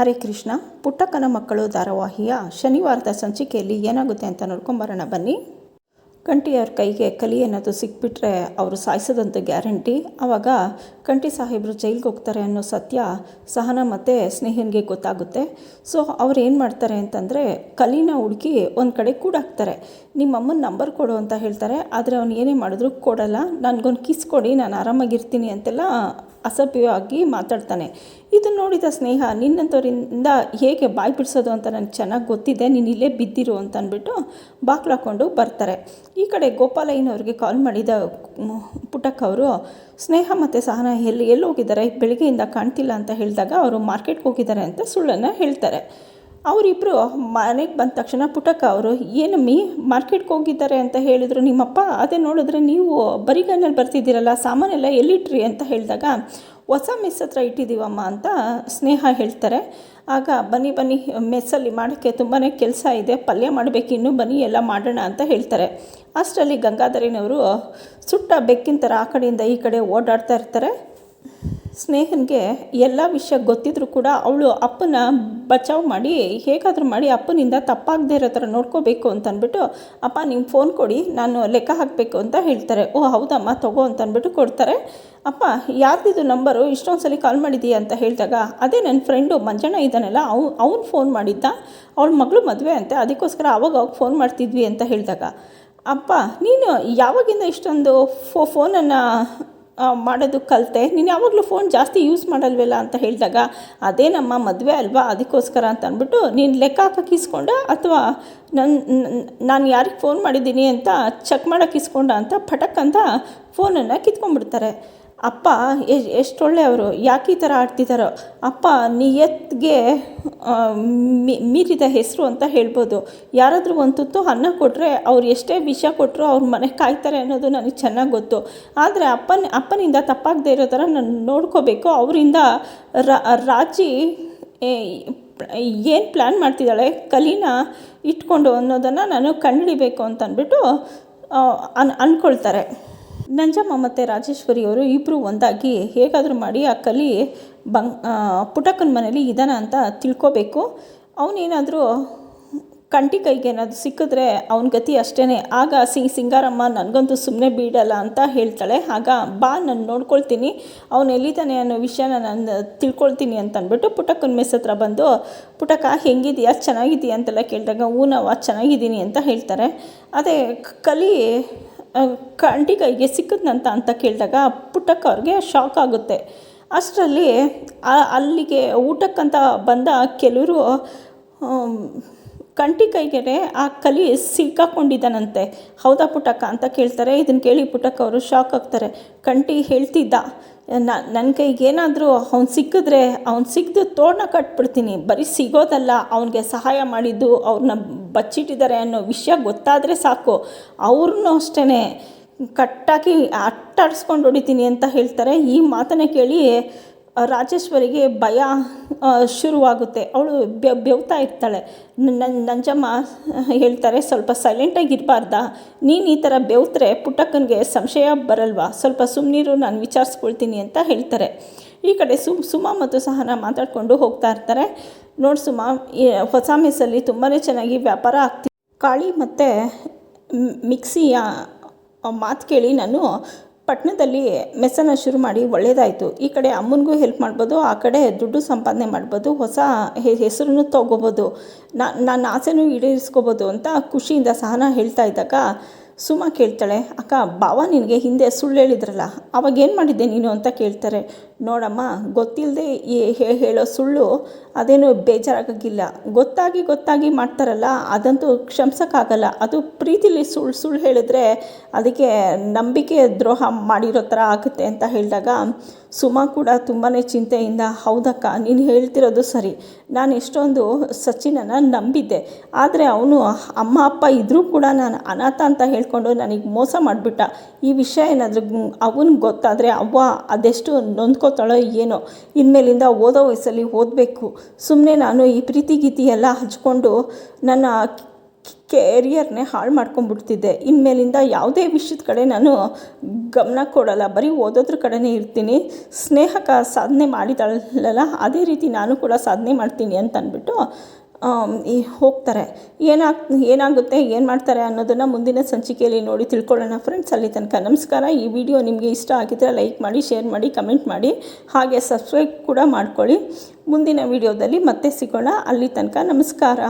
ಹರೇ ಕೃಷ್ಣ, ಪುಟ್ಟಕ್ಕನ ಮಕ್ಕಳು ಧಾರಾವಾಹಿಯ ಶನಿವಾರದ ಸಂಚಿಕೆಯಲ್ಲಿ ಏನಾಗುತ್ತೆ ಅಂತ ನೋಡ್ಕೊಂಬರೋಣ ಬನ್ನಿ. ಕಂಠಿಯವ್ರ ಕೈಗೆ ಕಲಿ ಏನಾದರೂ ಸಿಕ್ಬಿಟ್ರೆ ಅವರು ಸಾಯಿಸೋದಂತೂ ಗ್ಯಾರಂಟಿ. ಆವಾಗ ಕಂಠಿ ಸಾಹೇಬರು ಜೈಲ್ಗೆ ಹೋಗ್ತಾರೆ ಅನ್ನೋ ಸತ್ಯ ಸಹನ ಮತ್ತು ಸ್ನೇಹನಿಗೆ ಗೊತ್ತಾಗುತ್ತೆ. ಸೊ ಅವ್ರು ಏನು ಮಾಡ್ತಾರೆ ಅಂತಂದರೆ ಕಲಿನ ಹುಡುಕಿ ಒಂದು ಕಡೆ ಕೂಡಾಕ್ತಾರೆ ನಿಮ್ಮಮ್ಮನ ನಂಬರ್ ಕೊಡು ಅಂತ ಹೇಳ್ತಾರೆ. ಆದರೆ ಅವ್ನು ಏನೇ ಮಾಡಿದ್ರು ಕೊಡಲ್ಲ. ನನಗೊಂದು ಕಿಸ್ ಕೊಡಿ. ನಾನು ಆರಾಮಾಗಿರ್ತೀನಿ ಅಂತೆಲ್ಲ ಅಸಭ್ಯವಾಗಿ ಮಾತಾಡ್ತಾನೆ. ಇದನ್ನು ನೋಡಿದ ಸ್ನೇಹ, ನಿನ್ನಂಥವರಿಂದ ಹೇಗೆ ಬಾಯಿ ಬಿಡಿಸೋದು ಅಂತ ನನಗೆ ಚೆನ್ನಾಗಿ ಗೊತ್ತಿದೆ. ನೀನು ಇಲ್ಲೇ ಬಿದ್ದಿರು ಅಂತ ಅಂದ್ಬಿಟ್ಟು ಬಾಕ್ಲು ಹಾಕ್ಕೊಂಡು ಬರ್ತಾರೆ. ಈ ಕಡೆ ಗೋಪಾಲಯ್ಯನವ್ರಿಗೆ ಕಾಲ್ ಮಾಡಿದ ಪುಟಕ್ಕವರು ಸ್ನೇಹ ಮತ್ತು ಸಹನ ಎಲ್ಲಿ ಎಲ್ಲಿ ಹೋಗಿದ್ದಾರೆ? ಬೆಳಿಗ್ಗೆಯಿಂದ ಕಾಣ್ತಿಲ್ಲ ಅಂತ ಹೇಳಿದಾಗ ಅವರು ಮಾರ್ಕೆಟ್ಗೆ ಹೋಗಿದ್ದಾರೆ ಅಂತ ಸುಳ್ಳನ್ನು ಹೇಳ್ತಾರೆ. ಅವರಿಬ್ಬರು ಮನೆಗೆ ಬಂದ ತಕ್ಷಣ ಪುಟಕ ಅವರು, ಏನಮ್ಮಿ, ಮಾರ್ಕೆಟ್ಗೆ ಹೋಗಿದ್ದಾರೆ ಅಂತ ಹೇಳಿದರು ನಿಮ್ಮಪ್ಪ, ಅದೇ ನೋಡಿದ್ರೆ ನೀವು ಬರಿಗೈನಲ್ಲಿ ಬರ್ತಿದ್ದೀರಲ್ಲ, ಸಾಮಾನೆಲ್ಲ ಎಲ್ಲಿಟ್ರಿ? ಅಂತ ಹೇಳಿದಾಗ ಹೊಸ ಮೆಸ್ ಹತ್ರ ಇಟ್ಟಿದ್ದೀವಮ್ಮ ಅಂತ ಸ್ನೇಹ ಹೇಳ್ತಾರೆ. ಆಗ ಬನ್ನಿ ಬನ್ನಿ ಮೆಸ್ಸಲ್ಲಿ ಮಾಡೋಕ್ಕೆ ತುಂಬಾ ಕೆಲಸ ಇದೆ, ಪಲ್ಯ ಮಾಡಬೇಕು, ಇನ್ನೂ ಬನ್ನಿ, ಎಲ್ಲ ಮಾಡೋಣ ಅಂತ ಹೇಳ್ತಾರೆ. ಅಷ್ಟರಲ್ಲಿ ಗಂಗಾಧರಿನವರು ಸುಟ್ಟ ಬೆಕ್ಕಿನ ಥರ ಆ ಕಡೆಯಿಂದ ಈ ಕಡೆ ಓಡಾಡ್ತಾ ಇರ್ತಾರೆ. ಸ್ನೇಹನ್ಗೆ ಎಲ್ಲ ವಿಷಯ ಗೊತ್ತಿದ್ರೂ ಕೂಡ ಅವಳು ಅಪ್ಪನ ಬಚಾವ್ ಮಾಡಿ, ಹೇಗಾದರೂ ಮಾಡಿ ಅಪ್ಪನಿಂದ ತಪ್ಪಾಗದೇ ಇರೋ ಥರ ನೋಡ್ಕೋಬೇಕು ಅಂತ ಅಂದ್ಬಿಟ್ಟು, ಅಪ್ಪ ನಿಮ್ಮ ಫೋನ್ ಕೊಡಿ, ನಾನು ಲೆಕ್ಕ ಹಾಕಬೇಕು ಅಂತ ಹೇಳ್ತಾರೆ. ಓ, ಹೌದಮ್ಮ, ತಗೋ ಅಂತ ಅಂದ್ಬಿಟ್ಟು ಕೊಡ್ತಾರೆ. ಅಪ್ಪ, ಯಾರ್ದಿದು ನಂಬರು ಇಷ್ಟೊಂದು ಸಲ ಕಾಲ್ ಮಾಡಿದೀಯ ಅಂತ ಹೇಳಿದಾಗ, ಅದೇ ನನ್ನ ಫ್ರೆಂಡು ಮಂಜಣ್ಣ ಇದ್ದಾನಲ್ಲ, ಅವ್, ಅವ್ನು ಫೋನ್ ಮಾಡಿದ್ದ, ಅವಳ ಮಗಳು ಮದುವೆ ಅಂತೆ, ಅದಕ್ಕೋಸ್ಕರ ಅವಾಗ ಅವಾಗ ಫೋನ್ ಮಾಡ್ತಿದ್ವಿ ಅಂತ ಹೇಳಿದಾಗ. ಅಪ್ಪ, ನೀನು ಯಾವಾಗಿಂದ ಇಷ್ಟೊಂದು ಫೋ ಫೋನನ್ನು ಮಾಡೋದು ಕಲಿತೆ. ನೀನು ಯಾವಾಗಲೂ ಫೋನ್ ಜಾಸ್ತಿ ಯೂಸ್ ಮಾಡಲ್ವಲ್ಲ ಅಂತ ಹೇಳಿದಾಗ, ಅದೇ ನಮ್ಮ ಮದುವೆ ಅಲ್ವಾ, ಅದಕ್ಕೋಸ್ಕರ ಅಂತ ಅಂದ್ಬಿಟ್ಟು ನೀನು ಲೆಕ್ಕ ಹಾಕಕ್ಕೆ ಇಸ್ಕೊಂಡ ಅಥವಾ ನನ್ನ ನಾನು ಯಾರಿಗೆ ಫೋನ್ ಮಾಡಿದ್ದೀನಿ ಅಂತ ಚೆಕ್ ಮಾಡೋಕೆ ಇಸ್ಕೊಂಡ ಅಂತ ಪಟಕ್ ಅಂತ ಫೋನನ್ನು ಕಿತ್ಕೊಂಡ್ಬಿಡ್ತಾರೆ. ಅಪ್ಪ ಎಷ್ಟು ಒಳ್ಳೆಯವರು ಯಾಕೆ ಈ ಥರ ಆಡ್ತಿದ್ದಾರೋ ಅಪ್ಪ ಮಿ- ಮೀರಿದ ಹೆಸರು ಅಂತ ಹೇಳ್ಬೋದು. ಯಾರಾದರೂ ಒಂದು ತುತ್ತು ಅನ್ನ ಕೊಟ್ಟರೆ ಅವ್ರು ಎಷ್ಟೇ ವಿಷ ಕೊಟ್ಟರು ಅವ್ರ ಮನೆ ಕಾಯ್ತಾರೆ ಅನ್ನೋದು ನನಗೆ ಚೆನ್ನಾಗಿ ಗೊತ್ತು. ಆದರೆ ಅಪ್ಪನ, ಅಪ್ಪನಿಂದ ತಪ್ಪಾಗದೇ ಇರೋ ಥರ ನಾನು ನೋಡ್ಕೋಬೇಕು. ಅವರಿಂದ ರಾಜಿ ಏನು ಪ್ಲ್ಯಾನ್ ಮಾಡ್ತಿದ್ದಾಳೆ, ಕಲೀನ ಇಟ್ಕೊಂಡು ಅನ್ನೋದನ್ನು ನಾನು ಕಂಡುಹಿಡಿಬೇಕು ಅಂತಂದ್ಬಿಟ್ಟು ಅನ್ ಅಂದ್ಕೊಳ್ತಾರೆ ನಂಜಮ್ಮ ಮತ್ತು ರಾಜೇಶ್ವರಿಯವರು ಇಬ್ಬರು ಒಂದಾಗಿ ಹೇಗಾದರೂ ಮಾಡಿ ಆ ಕಲಿ ಬಂಗ್ ಪುಟಕ್ಕನ ಮನೇಲಿ ಇದ್ದಾನ ಅಂತ ತಿಳ್ಕೋಬೇಕು. ಅವನೇನಾದರೂ ಕಂಟಿ ಕೈಗೆ ಏನಾದರೂ ಸಿಕ್ಕಿದ್ರೆ ಅವನ ಗತಿ ಅಷ್ಟೇ ಆಗ ಸಿ, ಸಿಂಗಾರಮ್ಮ ನನಗಂತೂ ಸುಮ್ಮನೆ ಬಿಡಲ್ಲ ಅಂತ ಹೇಳ್ತಾಳೆ. ಆಗ ಬಾ, ನಾನು ನೋಡ್ಕೊಳ್ತೀನಿ. ಅವನು ಎಲ್ಲಿದ್ದಾನೆ ಅನ್ನೋ ವಿಷಯನ ನಾನು ತಿಳ್ಕೊಳ್ತೀನಿ ಅಂತ ಪುಟಕ್ಕನ ಮೆಸ್ ಹತ್ರ ಬಂದು, ಪುಟಕ, ಹೆಂಗಿದೆಯಾ? ಚೆನ್ನಾಗಿದೆಯಾ? ಅಂತೆಲ್ಲ ಕೇಳಿದಾಗ ಊನವ ಚೆನ್ನಾಗಿದ್ದೀನಿ ಅಂತ ಹೇಳ್ತಾರೆ. ಅದೇ ಕಲಿ ಕಂಟಿ ಕೈಗೆ ಸಿಕ್ಕದ್ನಂತ ಅಂತ ಕೇಳಿದಾಗ ಪುಟ್ಟಕ್ಕ ಅವ್ರಿಗೆ ಶಾಕ್ ಆಗುತ್ತೆ. ಅಷ್ಟರಲ್ಲಿ ಅಲ್ಲಿಗೆ ಊಟಕ್ಕಂತ ಬಂದ ಕೆಲವರು ಕಂಟಿ ಕೈಗೆ ಆ ಕಲಿ ಸಿಕ್ಕಾಕೊಂಡಿದ್ದಾನಂತೆ. ಹೌದಾ ಪುಟಕ್ಕ ಅಂತ ಕೇಳ್ತಾರೆ. ಇದನ್ನು ಕೇಳಿ ಪುಟ್ಟಕ್ಕ ಅವರು ಶಾಕ್ ಆಗ್ತಾರೆ. ಕಂಟಿ ಹೇಳ್ತಿದ್ದ ನನ್ನ ಕೈಗೆ ಏನಾದರೂ ಅವ್ನು ಸಿಕ್ಕಿದ್ರೆ, ಅವ್ನು ಸಿಗ್ದು ತೋರಣ ಕಟ್ಬಿಡ್ತೀನಿ. ಬರೀ ಸಿಗೋದಲ್ಲ, ಅವನಿಗೆ ಸಹಾಯ ಮಾಡಿದ್ದು ಅವ್ರನ್ನ ಬಚ್ಚಿಟ್ಟಿದ್ದಾರೆ ಅನ್ನೋ ವಿಷಯ ಗೊತ್ತಾದರೆ ಸಾಕು. ಅವ್ರನ್ನೂ ಅಷ್ಟೇ ಕಟ್ಟಾಕಿ ಅಟ್ಟಾಡಿಸ್ಕೊಂಡು ಹೊಡಿತೀನಿ ಅಂತ ಹೇಳ್ತಾರೆ. ಈ ಮಾತನ್ನ ಕೇಳಿ ರಾಜೇಶ್ವರಿಗೆ ಭಯ ಶುರುವಾಗುತ್ತೆ. ಅವಳು ಬೆವ್ ಬೆವ್ತಾ ಇರ್ತಾಳೆ. ನನ್ನ ನಂಜಮ್ಮ ಹೇಳ್ತಾರೆ, ಸ್ವಲ್ಪ ಸೈಲೆಂಟಾಗಿ ಇರಬಾರ್ದ? ನೀನು ಈ ಥರ ಬೆವ್ತ್ರೆ ಪುಟ್ಟಕ್ಕನಿಗೆ ಸಂಶಯ ಬರಲ್ವಾ? ಸ್ವಲ್ಪ ಸುಮ್ಮನಿರು ನಾನು ವಿಚಾರಿಸ್ಕೊಳ್ತೀನಿ ಅಂತ ಹೇಳ್ತಾರೆ. ಈ ಕಡೆ ಸು ಸುಮಾ ಮತ್ತು ಸಹನ ಮಾತಾಡಿಕೊಂಡು ಹೋಗ್ತಾ ಇರ್ತಾರೆ. ನೋಡಿ ಸುಮಾ ಹೊಸ ಮೆಸ್ಸಲ್ಲಿ ತುಂಬಾ ಚೆನ್ನಾಗಿ ವ್ಯಾಪಾರ ಆಗ್ತಿ, ಕಾಳಿ ಮತ್ತು ಮಿಕ್ಸಿಯ ಮಾತು ಕೇಳಿ ನಾನು ಪಟ್ಟಣದಲ್ಲಿ ಮೆಸ್ಸನ್ನು ಶುರು ಮಾಡಿ ಒಳ್ಳೆಯದಾಯಿತು ಈ ಕಡೆ ಅಮ್ಮನಿಗೂ ಹೆಲ್ಪ್ ಮಾಡ್ಬೋದು, ಆ ಕಡೆ ದುಡ್ಡು ಸಂಪಾದನೆ ಮಾಡ್ಬೋದು, ಹೊಸ ಹೆಸರನ್ನು ತೊಗೋಬೋದು. ನಾನು ಆಸೆನೂ ಈಡೇರಿಸ್ಕೋಬೋದು ಅಂತ ಖುಷಿಯಿಂದ ಸಹನ ಹೇಳ್ತಾ ಇದ್ದಾಗ ಸುಮಾ ಕೇಳ್ತಾಳೆ, ಅಕ್ಕ, ಭಾವ ನಿನಗೆ ಹಿಂದೆ ಸುಳ್ಳು ಹೇಳಿದ್ರಲ್ಲ, ಅವಾಗ ಏನು ಮಾಡಿದ್ದೆ ನೀನು ಅಂತ ಕೇಳ್ತಾರೆ. ನೋಡಮ್ಮ ಗೊತ್ತಿಲ್ಲದೆ ಹೇಳೋ ಸುಳ್ಳು ಅದೇನು ಬೇಜಾರಾಗಿಲ್ಲ ಗೊತ್ತಾಗಿ ಗೊತ್ತಾಗಿ ಮಾಡ್ತಾರಲ್ಲ, ಅದಂತೂ ಕ್ಷಮಿಸೋಕ್ಕಾಗಲ್ಲ. ಅದು ಪ್ರೀತಿಲಿ ಸುಳ್ಳು ಸುಳ್ಳು ಹೇಳಿದ್ರೆ ಅದಕ್ಕೆ ನಂಬಿಕೆ ದ್ರೋಹ ಮಾಡಿರೋ ಥರ ಆಗುತ್ತೆ ಅಂತ ಹೇಳಿದಾಗ ಸುಮಾ ಕೂಡ ತುಂಬಾ ಚಿಂತೆಯಿಂದ, ಹೌದಕ್ಕ, ನೀನು ಹೇಳ್ತಿರೋದು ಸರಿ. ನಾನು ಎಷ್ಟೊಂದು ಸಚಿನನ್ನು ನಂಬಿದ್ದೆ. ಆದರೆ ಅವನು ಅಮ್ಮ, ಅಪ್ಪ ಇದ್ದರೂ ಕೂಡ ನಾನು ಅನಾಥ ಅಂತ ಹೇಳ್ಕೊಂಡು ನನಗೆ ಮೋಸ ಮಾಡಿಬಿಟ್ಟ. ಈ ವಿಷಯ ಏನಾದರೂ ಅವನಿಗೆ ಗೊತ್ತಾದರೆ ಅವ್ವ ಅದೆಷ್ಟು ನೊಂದ್ಕೋತಾಳೋ ಏನೋ. ಇನ್ಮೇಲಿಂದ ಓದೋ ವಯಸ್ಸಲ್ಲಿ ಓದಬೇಕು. ಸುಮ್ಮನೆ ನಾನು ಈ ಪ್ರೀತಿ ಗೀತಿ ಎಲ್ಲ ಹಚ್ಕೊಂಡು ನನ್ನ ಕೆರಿಯರ್ನೇ ಹಾಳು ಮಾಡ್ಕೊಂಡ್ಬಿಡ್ತಿದ್ದೆ. ಇನ್ಮೇಲಿಂದ ಯಾವುದೇ ವಿಷಯದ ಕಡೆ ನಾನು ಗಮನ ಕೊಡಲ್ಲ. ಬರೀ ಓದೋದ್ರ ಕಡೆನೇ ಇರ್ತೀನಿ. ಸ್ನೇಹಕ ಸಾಧನೆ ಮಾಡಿದಳಲ್ಲ ಅದೇ ರೀತಿ ನಾನು ಕೂಡ ಸಾಧನೆ ಮಾಡ್ತೀನಿ ಅಂತ ಅಂದ್ಬಿಟ್ಟು ಈ ಹೋಗ್ತಾರೆ. ಏನಾಗ್, ಏನಾಗುತ್ತೆ, ಏನು ಮಾಡ್ತಾರೆ ಅನ್ನೋದನ್ನು ಮುಂದಿನ ಸಂಚಿಕೆಯಲ್ಲಿ ನೋಡಿ ತಿಳ್ಕೊಳ್ಳೋಣ ಫ್ರೆಂಡ್ಸ್. ಅಲ್ಲಿ ತನಕ ನಮಸ್ಕಾರ. ಈ ವಿಡಿಯೋ ನಿಮಗೆ ಇಷ್ಟ ಆಗಿದ್ದರೆ ಲೈಕ್ ಮಾಡಿ, ಶೇರ್ ಮಾಡಿ, ಕಮೆಂಟ್ ಮಾಡಿ. ಹಾಗೆ ಸಬ್ಸ್ಕ್ರೈಬ್ ಕೂಡ ಮಾಡ್ಕೊಳ್ಳಿ. ಮುಂದಿನ ವಿಡಿಯೋದಲ್ಲಿ ಮತ್ತೆ ಸಿಗೋಣ. ಅಲ್ಲಿ ತನಕ ನಮಸ್ಕಾರ.